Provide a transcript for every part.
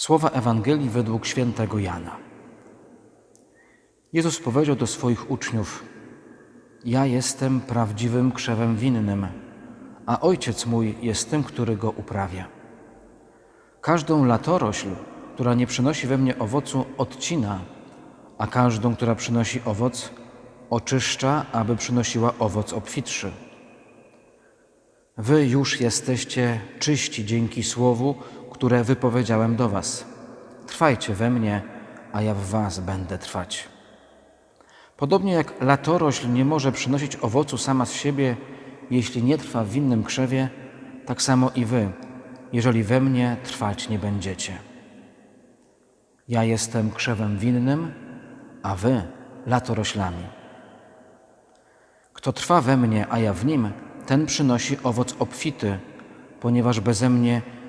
Słowa Ewangelii według świętego Jana. Jezus powiedział do swoich uczniów: Ja jestem prawdziwym krzewem winnym, a ojciec mój jest tym, który go uprawia. Każdą latorośl, która nie przynosi we mnie owocu, odcina, a każdą, która przynosi owoc, oczyszcza, aby przynosiła owoc obfitszy. Wy już jesteście czyści dzięki słowu, które wypowiedziałem do Was. Trwajcie we mnie, a ja w Was będę trwać. Podobnie jak latorośl nie może przynosić owocu sama z siebie, jeśli nie trwa w winnym krzewie, tak samo i Wy, jeżeli we mnie trwać nie będziecie. Ja jestem krzewem winnym, a Wy latoroślami. Kto trwa we mnie, a ja w nim, ten przynosi owoc obfity, ponieważ beze mnie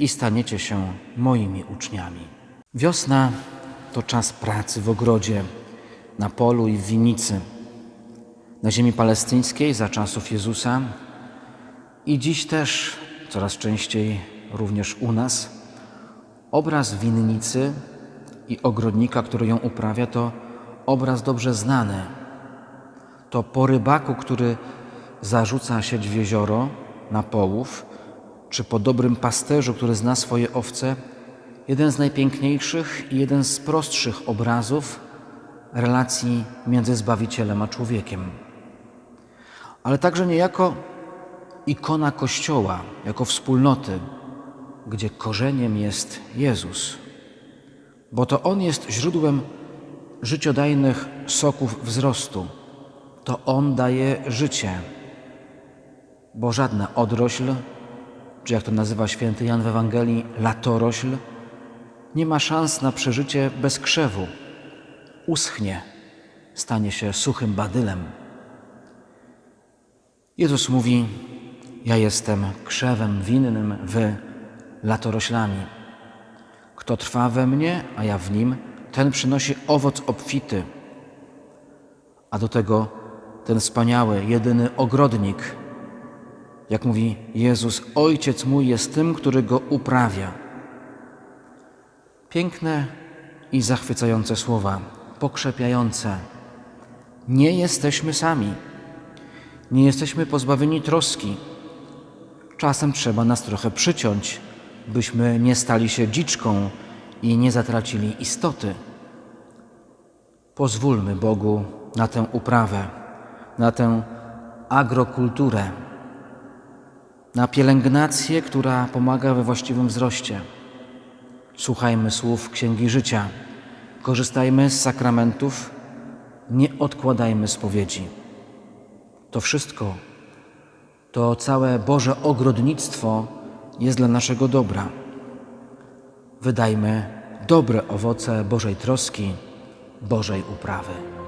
i staniecie się moimi uczniami. Wiosna to czas pracy w ogrodzie, na polu i w winnicy. Na ziemi palestyńskiej za czasów Jezusa i dziś też coraz częściej również u nas obraz winnicy i ogrodnika, który ją uprawia, to obraz dobrze znany. To po rybaku, który zarzuca sieć w jezioro na połów, czy po dobrym pasterzu, który zna swoje owce, jeden z najpiękniejszych i jeden z prostszych obrazów relacji między Zbawicielem a człowiekiem. Ale także niejako ikona Kościoła, jako wspólnoty, gdzie korzeniem jest Jezus, bo to On jest źródłem życiodajnych soków wzrostu. To On daje życie, bo żadna odrośl, czy jak to nazywa święty Jan w Ewangelii, latorośl, nie ma szans na przeżycie bez krzewu. Uschnie, stanie się suchym badylem. Jezus mówi: Ja jestem krzewem winnym, wy latoroślami. Kto trwa we mnie, a ja w nim, ten przynosi owoc obfity. A do tego ten wspaniały, jedyny ogrodnik, jak mówi Jezus, Ojciec mój jest tym, który go uprawia. Piękne i zachwycające słowa, pokrzepiające. Nie jesteśmy sami. Nie jesteśmy pozbawieni troski. Czasem trzeba nas trochę przyciąć, byśmy nie stali się dziczką i nie zatracili istoty. Pozwólmy Bogu na tę uprawę, na tę agrokulturę, na pielęgnację, która pomaga we właściwym wzroście. Słuchajmy słów Księgi Życia, korzystajmy z sakramentów, nie odkładajmy spowiedzi. To wszystko, to całe Boże ogrodnictwo jest dla naszego dobra. Wydajmy dobre owoce Bożej troski, Bożej uprawy.